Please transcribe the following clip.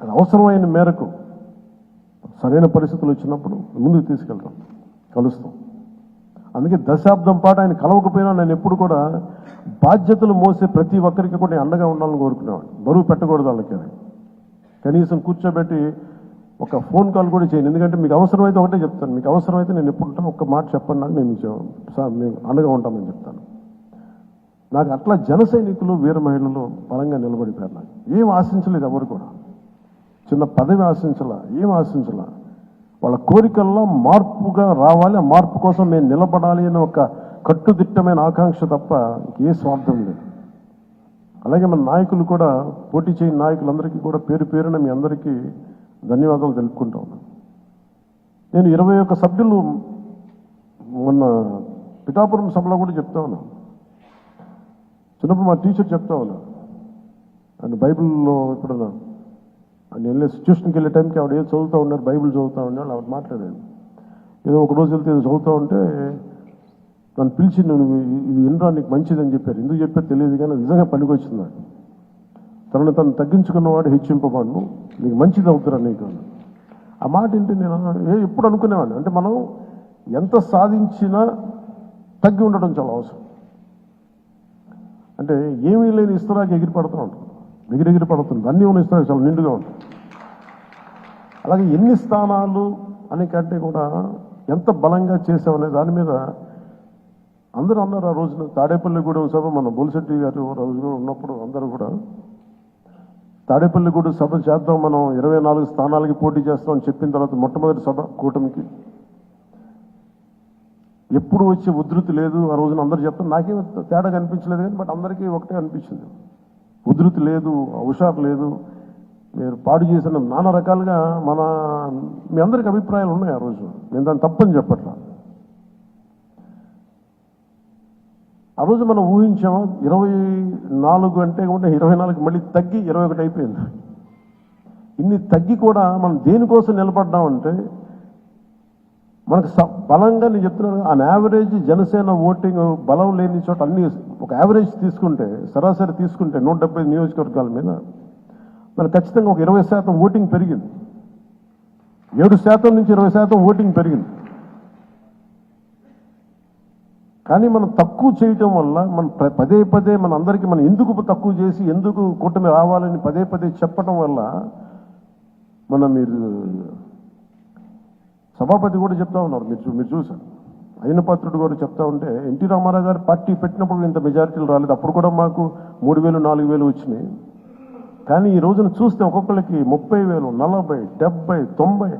అది అవసరమైన మేరకు సరైన పరిస్థితులు వచ్చినప్పుడు ముందుకు తీసుకెళ్తాం కలుస్తాం. అందుకే దశాబ్దం పాటు ఆయన కలవకపోయినా నేను ఎప్పుడు కూడా బాధ్యతలు మోసే ప్రతి ఒక్కరికి కూడా నేను అండగా ఉండాలని కోరుకునేవాడు బరువు పెట్టకూడదు వాళ్ళకి కనీసం కూర్చోబెట్టి ఒక ఫోన్ కాల్ కూడా చేయను ఎందుకంటే మీకు అవసరమైతే ఒకటే చెప్తాను. మీకు అవసరమైతే నేను ఎప్పుడు ఉంటాను ఒక్క మాట చెప్పండి నాకు నేను మీకు సార్ మేము అండగా ఉంటామని చెప్తాను. నాకు అట్లా జన సైనికులు వీర మహిళలు బలంగా నిలబడిపోయారు నాకు. ఏం ఆశించలేదు ఎవరు కూడా. చిన్న పదవి ఆశించాల ఏం ఆశించాల? వాళ్ళ కోరికల్లో మార్పుగా రావాలి ఆ మార్పు కోసం మేము నిలబడాలి అనే ఒక కట్టుదిట్టమైన ఆకాంక్ష తప్ప ఏ స్వార్థం లేదు. అలాగే మన నాయకులు కూడా పోటీ చేయని నాయకులందరికీ కూడా పేరు పేరున మీ అందరికీ ధన్యవాదాలు తెలుపుకుంటా ఉన్నాను నేను ఇరవై ఒక్క సభ్యులు మొన్న పిఠాపురం సభలో కూడా చెప్తా ఉన్నా. చిన్నప్పుడు మా టీచర్ చెప్తా ఉన్నా. అండ్ బైబిల్లో ఇప్పుడు నేను వెళ్ళే సిచ్యువేషన్కి వెళ్ళే టైంకి ఆవిడ ఏదో చదువుతూ ఉన్నారు బైబిల్ చదువుతూ ఉన్నారు ఆవిడ మాట్లాడాను ఏదో ఒక రోజు వెళ్తే ఏదో చదువుతూ ఉంటే నన్ను పిలిచి నువ్వు ఇది ఇన్రా నీకు మంచిదని చెప్పారు. ఎందుకు చెప్పారు తెలియదు కానీ నిజంగా పనికొచ్చింది నాకు. తనను తను తగ్గించుకున్నవాడు హెచ్చింపబడును. నీకు మంచిది అవుతురా నీకు ఆ మాట ఏంటి నేను ఏ ఎప్పుడు అనుకునేవాడిని. అంటే మనం ఎంత సాధించినా తగ్గి ఉండడం చాలా అవసరం. అంటే ఏమీ లేని ఇస్తరాకి ఎగిరిపడుతూ ఉంటాం. ఎగిరెగిరి పడుతుంది అన్నీ ఉన్న ఇస్తరాకి చాలా నిండుగా ఉంటుంది అలాగే ఎన్ని స్థానాలు అని కంటే కూడా ఎంత బలంగా చేసామనే దాని మీద అందరూ అన్నారు ఆ రోజున. తాడేపల్లిగూడెం సభ మన బొలిశెట్టి గారు రోజున ఉన్నప్పుడు అందరూ కూడా తాడేపల్లిగూడెం సభ చేద్దాం మనం ఇరవై నాలుగు స్థానాలకి పోటీ చేస్తాం అని చెప్పిన తర్వాత మొట్టమొదటి సభ కూటమికి. ఎప్పుడు వచ్చే ఉధృతి లేదు ఆ రోజున అందరు చెప్తాం నాకేం తేడా కనిపించలేదు కానీ బట్ అందరికీ ఒకటే అనిపించింది. ఉధృతి లేదు హుషారు లేదు. మీరు పాడు చేసిన నానా రకాలుగా మన మీ అందరికి అభిప్రాయాలు ఉన్నాయి ఆ రోజు. నేను దాన్ని తప్పని చెప్పట్లా. ఆ రోజు మనం ఊహించాము ఇరవై నాలుగు అంటే కూడా ఇరవై నాలుగు మళ్ళీ తగ్గి ఇరవై ఒకటి అయిపోయింది. ఇన్ని తగ్గి కూడా మనం దేనికోసం నిలబడ్డామంటే మనకు స- బలంగా నేను చెప్తున్నాను ఆన్ యావరేజ్ జనసేన ఓటింగ్ బలం లేని చోట అన్ని ఒక యావరేజ్ తీసుకుంటే సరాసరి తీసుకుంటే నూట డెబ్బై నియోజకవర్గాల మీద మనకు ఖచ్చితంగా ఒక ఇరవై శాతం ఓటింగ్ పెరిగింది. ఏడు శాతం నుంచి ఇరవై శాతం ఓటింగ్ పెరిగింది. కానీ మనం తక్కువ చేయటం వల్ల మనం పదే పదే మన అందరికీ మనం ఎందుకు తక్కువ చేసి ఎందుకు కూటమి రావాలని పదే పదే చెప్పడం వల్ల మన మీరు సభాపతి కూడా చెప్తా ఉన్నారు మీరు మీరు చూసారు అయిన పాత్రుడు కూడా చెప్తా ఉంటే ఎన్టీ రామారావు గారు పార్టీ పెట్టినప్పుడు ఇంత మెజారిటీలు రాలేదు. అప్పుడు కూడా మాకు మూడు వేలు నాలుగు వేలు వచ్చినాయి. కానీ ఈ రోజున చూస్తే ఒక్కొక్కరికి ముప్పై వేలు నలభై డెబ్బై తొంభై